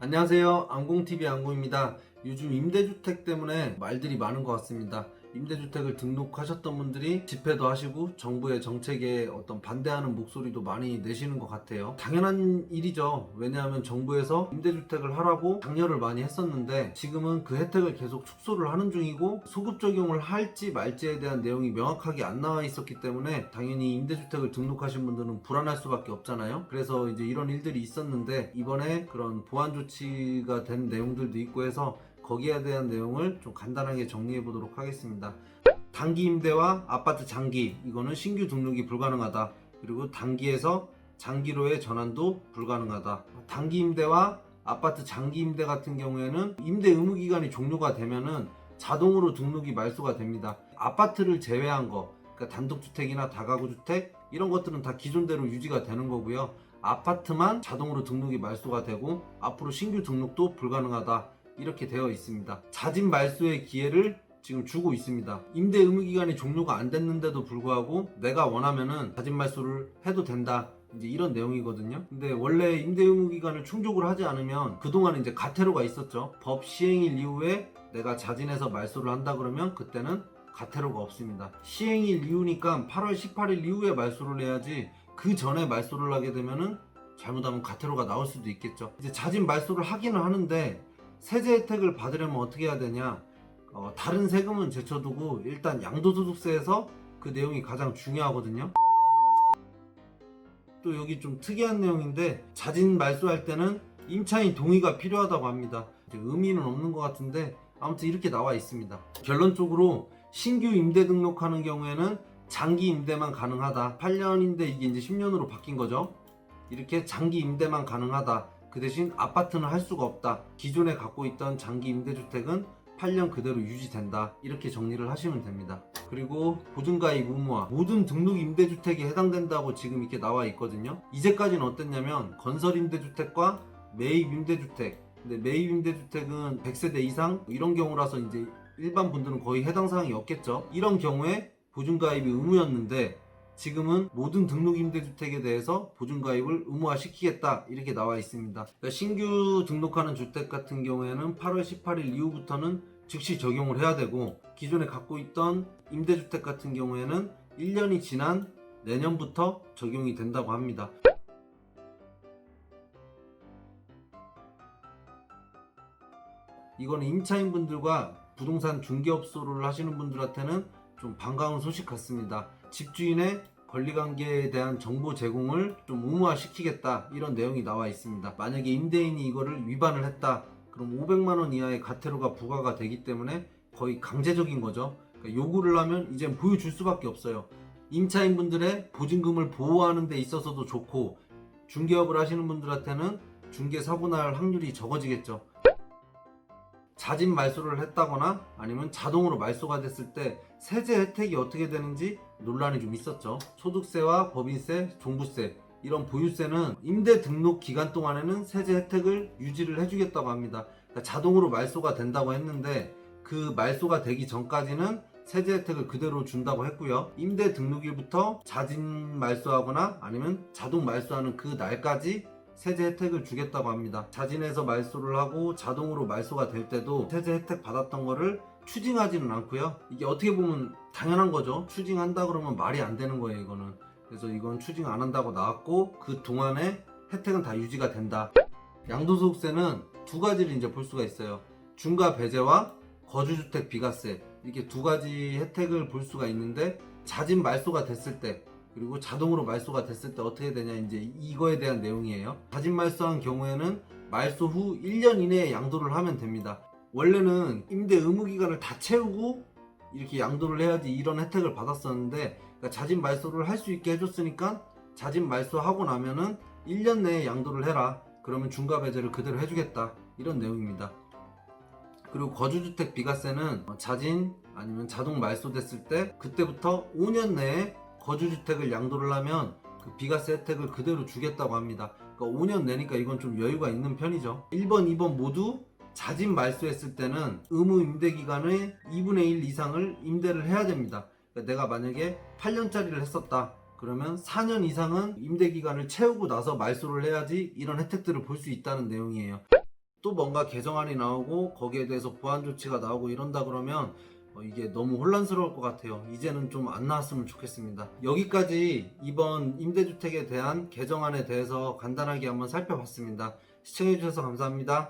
안녕하세요. 안공TV 안공입니다. 요즘 임대주택 때문에 말들이 많은 것 같습니다. 임대주택을 등록하셨던 분들이 집회도 하시고 정부의 정책에 어떤 반대하는 목소리도 많이 내시는 것 같아요. 당연한 일이죠. 왜냐하면 정부에서 임대주택을 하라고 장려를 많이 했었는데 지금은 그 혜택을 계속 축소를 하는 중이고 소급 적용을 할지 말지에 대한 내용이 명확하게 안 나와 있었기 때문에 당연히 임대주택을 등록하신 분들은 불안할 수밖에 없잖아요. 그래서 이제 이런 일들이 있었는데 이번에 그런 보완 조치가 된 내용들도 있고 해서 거기에 대한 내용을 좀 간단하게 정리해 보도록 하겠습니다. 단기 임대와 아파트 장기 이거는 신규 등록이 불가능하다. 그리고 단기에서 장기로의 전환도 불가능하다. 단기 임대와 아파트 장기 임대 같은 경우에는 임대 의무 기간이 종료가 되면은 자동으로 등록이 말소가 됩니다. 아파트를 제외한 거, 그러니까 단독주택이나 다가구주택 이런 것들은 다 기존대로 유지가 되는 거고요. 아파트만 자동으로 등록이 말소가 되고 앞으로 신규 등록도 불가능하다. 이렇게 되어 있습니다. 자진 말소의 기회를 지금 주고 있습니다. 임대 의무 기간이 종료가 안 됐는데도 불구하고 내가 원하면은 자진 말소를 해도 된다. 이제 이런 내용이거든요. 근데 원래 임대 의무 기간을 충족을 하지 않으면 그동안 이제 가태료가 있었죠. 법 시행일 이후에 내가 자진해서 말소를 한다 그러면 그때는 가태료가 없습니다. 시행일 이후니까 8월 18일 이후에 말소를 해야지 그 전에 말소를 하게 되면은 잘못하면 가태료가 나올 수도 있겠죠. 이제 자진 말소를 하기는 하는데 세제 혜택을 받으려면 어떻게 해야 되냐? 어, 다른 세금은 제쳐두고 일단 양도소득세에서 그 내용이 가장 중요하거든요. 또 여기 좀 특이한 내용인데 자진 말소할 때는 임차인 동의가 필요하다고 합니다. 의미는 없는 것 같은데 아무튼 이렇게 나와 있습니다. 결론적으로 신규 임대 등록하는 경우에는 장기 임대만 가능하다. 8년인데 이게 이제 10년으로 바뀐 거죠. 이렇게 장기 임대만 가능하다. 그 대신 아파트는 할 수가 없다. 기존에 갖고 있던 장기 임대주택은 8년 그대로 유지된다. 이렇게 정리를 하시면 됩니다. 그리고 보증가입 의무화 모든 등록 임대주택에 해당된다고 지금 이렇게 나와 있거든요. 이제까지는 어땠냐면 건설 임대주택과 매입 임대주택 근데 매입 임대주택은 100세대 이상 이런 경우라서 이제 일반 분들은 거의 해당 사항이 없겠죠. 이런 경우에 보증가입이 의무였는데 지금은 모든 등록 임대주택에 대해서 보증가입을 의무화시키겠다 이렇게 나와 있습니다. 그러니까 신규 등록하는 주택 같은 경우에는 8월 18일 이후부터는 즉시 적용을 해야 되고 기존에 갖고 있던 임대주택 같은 경우에는 1년이 지난 내년부터 적용이 된다고 합니다. 이거는 임차인분들과 부동산 중개업소를 하시는 분들한테는 좀 반가운 소식 같습니다. 집주인의 권리관계에 대한 정보 제공을 좀 의무화시키겠다 이런 내용이 나와 있습니다. 만약에 임대인이 이거를 위반을 했다 그럼 500만 원 이하의 가태료가 부과가 되기 때문에 거의 강제적인 거죠. 그러니까 요구를 하면 이제 보여줄 수밖에 없어요. 임차인분들의 보증금을 보호하는 데 있어서도 좋고 중개업을 하시는 분들한테는 중개 사고 날 확률이 적어지겠죠. 자진 말소를 했다거나 아니면 자동으로 말소가 됐을 때 세제 혜택이 어떻게 되는지 논란이 좀 있었죠. 소득세와 법인세, 종부세 이런 보유세는 임대 등록 기간 동안에는 세제 혜택을 유지를 해주겠다고 합니다. 그러니까 자동으로 말소가 된다고 했는데 그 말소가 되기 전까지는 세제 혜택을 그대로 준다고 했고요. 임대 등록일부터 자진 말소하거나 아니면 자동 말소하는 그 날까지 세제 혜택을 주겠다고 합니다. 자진해서 말소를 하고 자동으로 말소가 될 때도 세제 혜택 받았던 거를 추징하지는 않고요. 이게 어떻게 보면 당연한 거죠. 추징한다 그러면 말이 안 되는 거예요, 이거는. 그래서 이건 추징 안 한다고 나왔고 그 동안에 혜택은 다 유지가 된다. 양도소득세는 두 가지를 이제 볼 수가 있어요. 중과 배제와 거주주택 비과세 이렇게 두 가지 혜택을 볼 수가 있는데 자진 말소가 됐을 때 그리고 자동으로 말소가 됐을 때 어떻게 되냐 이제 이거에 대한 내용이에요. 자진 말소한 경우에는 말소 후 1년 이내에 양도를 하면 됩니다. 원래는 임대 의무 기간을 다 채우고 이렇게 양도를 해야지 이런 혜택을 받았었는데 그러니까 자진 말소를 할 수 있게 해줬으니까 자진 말소하고 나면은 1년 내에 양도를 해라. 그러면 중과 배제를 그대로 해주겠다. 이런 내용입니다. 그리고 거주주택 비과세는 자진 아니면 자동 말소됐을 때 그때부터 5년 내에 거주주택을 양도를 하면 그 비과세 혜택을 그대로 주겠다고 합니다. 그러니까 5년 내니까 이건 좀 여유가 있는 편이죠. 1번, 2번 모두 자진 말소했을 때는 의무 임대 기간의 2분의 1 이상을 임대를 해야 됩니다. 그러니까 내가 만약에 8년짜리를 했었다. 그러면 4년 이상은 임대 기간을 채우고 나서 말소를 해야지 이런 혜택들을 볼 수 있다는 내용이에요. 또 뭔가 개정안이 나오고 거기에 대해서 보완 조치가 나오고 이런다 그러면 어, 이게 너무 혼란스러울 것 같아요. 이제는 좀 안 나왔으면 좋겠습니다. 여기까지 이번 임대주택에 대한 개정안에 대해서 간단하게 한번 살펴봤습니다. 시청해주셔서 감사합니다.